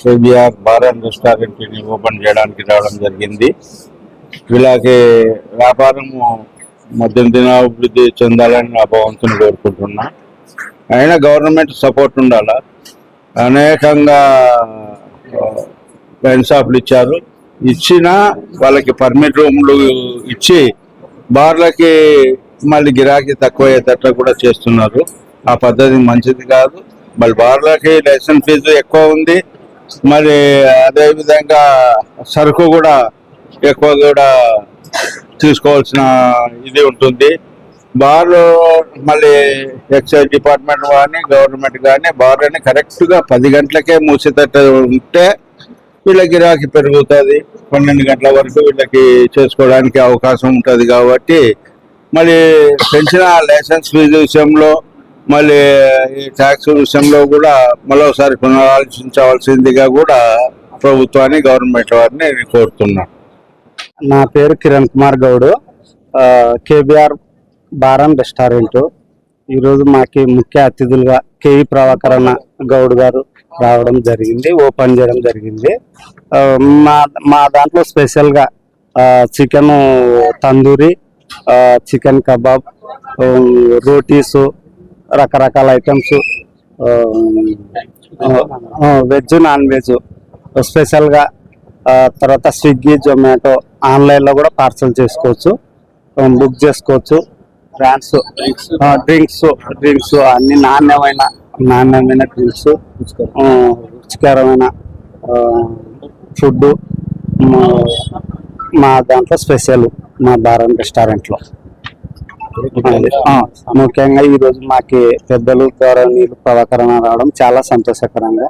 KBR bar and రెస్టారెంట్ని open చేయడానికి రావడం జరిగింది. వీళ్ళకి వ్యాపారము మధ్యం దినాభివృద్ధి చెందాలని నా భగవంతుని కోరుకుంటున్నా. అయినా గవర్నమెంట్ సపోర్ట్ ఉండాలా? అనేకంగా వైన్ షాపులు ఇచ్చారు. ఇచ్చినా వాళ్ళకి పర్మిట్ రూమ్లు ఇచ్చి బార్లకి మళ్ళీ గిరాకీ తక్కువ అయ్యేటట్లు కూడా చేస్తున్నారు. ఆ పద్ధతి మంచిది కాదు. మళ్ళీ బార్లకి లైసెన్స్ ఫీజు ఎక్కువ ఉంది. మరి అదే విధంగా సరుకు కూడా ఎక్కువ కూడా తీసుకోవాల్సిన ఇది ఉంటుంది. బార్లు మళ్ళీ ఎక్సైజ్ డిపార్ట్మెంట్ కానీ గవర్నమెంట్ కానీ బార్లని కరెక్ట్గా పది గంటలకే మూసేటట్టు ఉంటే వీళ్ళ గిరాకీ పెరుగుతుంది. పన్నెండు గంటల వరకు వీళ్ళకి చేసుకోవడానికి అవకాశం ఉంటుంది కాబట్టి మళ్ళీ పెంచిన లైసెన్స్ ఫీజు విషయంలో మళ్ళీ ఈ ట్యాక్స్ విషయంలో కూడా మరోసారి పునరాలోచించవలసిందిగా కూడా ప్రభుత్వాన్ని గవర్నమెంట్ వారిని నేను కోరుతున్నాను నా పేరు Kiran Kumar Goud. KBR bar and restaurant. ఈరోజు మాకి ముఖ్య అతిథులుగా కేఈ ప్రభాకరణ గౌడ్ గారు రావడం జరిగింది ఓపెన్ చేయడం జరిగింది. మా మా దాంట్లో స్పెషల్గా chicken tandoori chicken kebab rotis రకరకాల ఐటమ్స్ వెజ్ నాన్ వెజ్ స్పెషల్గా తర్వాత స్విగ్గీ జొమాటో ఆన్లైన్లో కూడా పార్సల్ చేసుకోవచ్చు బుక్ చేసుకోవచ్చు. బ్రాండ్స్ డ్రింక్స్ డ్రింక్స్ అన్ని నాణ్యమైన నాణ్యమైన డ్రింక్స్ రుచికరమైన ఫుడ్ మా దాంట్లో స్పెషల్ మా బారన్ రెస్టారెంట్లో ముఖ్యంగా ఈ రోజు మాకి పెద్దలు గౌరవనీయులు ప్రభాకరణ రావడం చాలా సంతోషకరంగా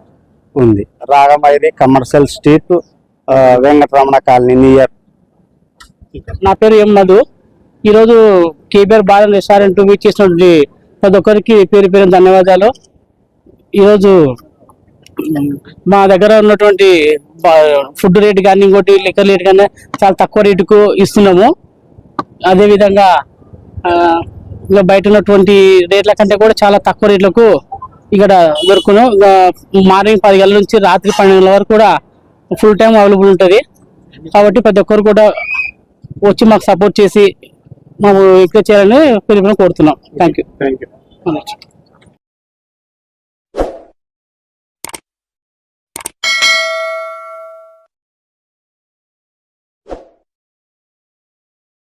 ఉంది. రాగమైరి commercial street Venkataramana colony near నా పేరు ఎం మధు. ఈరోజు KBR bar and restaurant meet చేసినటువంటి ప్రతి ఒక్కరికి పేరు పేరు ధన్యవాదాలు. ఈరోజు మ్, దగ్గర ఉన్నటువంటి ఫుడ్ రేట్ కానీ ఇంకోటి లిక్కర్ రేట్ కానీ చాలా తక్కువ రేటుకు ఇస్తున్నాము. అదేవిధంగా ఇంకా బయట ఉన్నటువంటి రేట్ల కంటే కూడా చాలా తక్కువ రేట్లకు ఇక్కడ దొరుకును. మార్నింగ్ పది గంటల నుంచి రాత్రి పన్నెండు గంటల వరకు కూడా ఫుల్ టైం అవైలబుల్ ఉంటుంది. కాబట్టి ప్రతి ఒక్కరు కూడా వచ్చి మాకు సపోర్ట్ చేసి మాకు ఇక్కడ చేయాలని పిలుపుని కోరుతున్నాం థ్యాంక్ యూ థ్యాంక్ యూ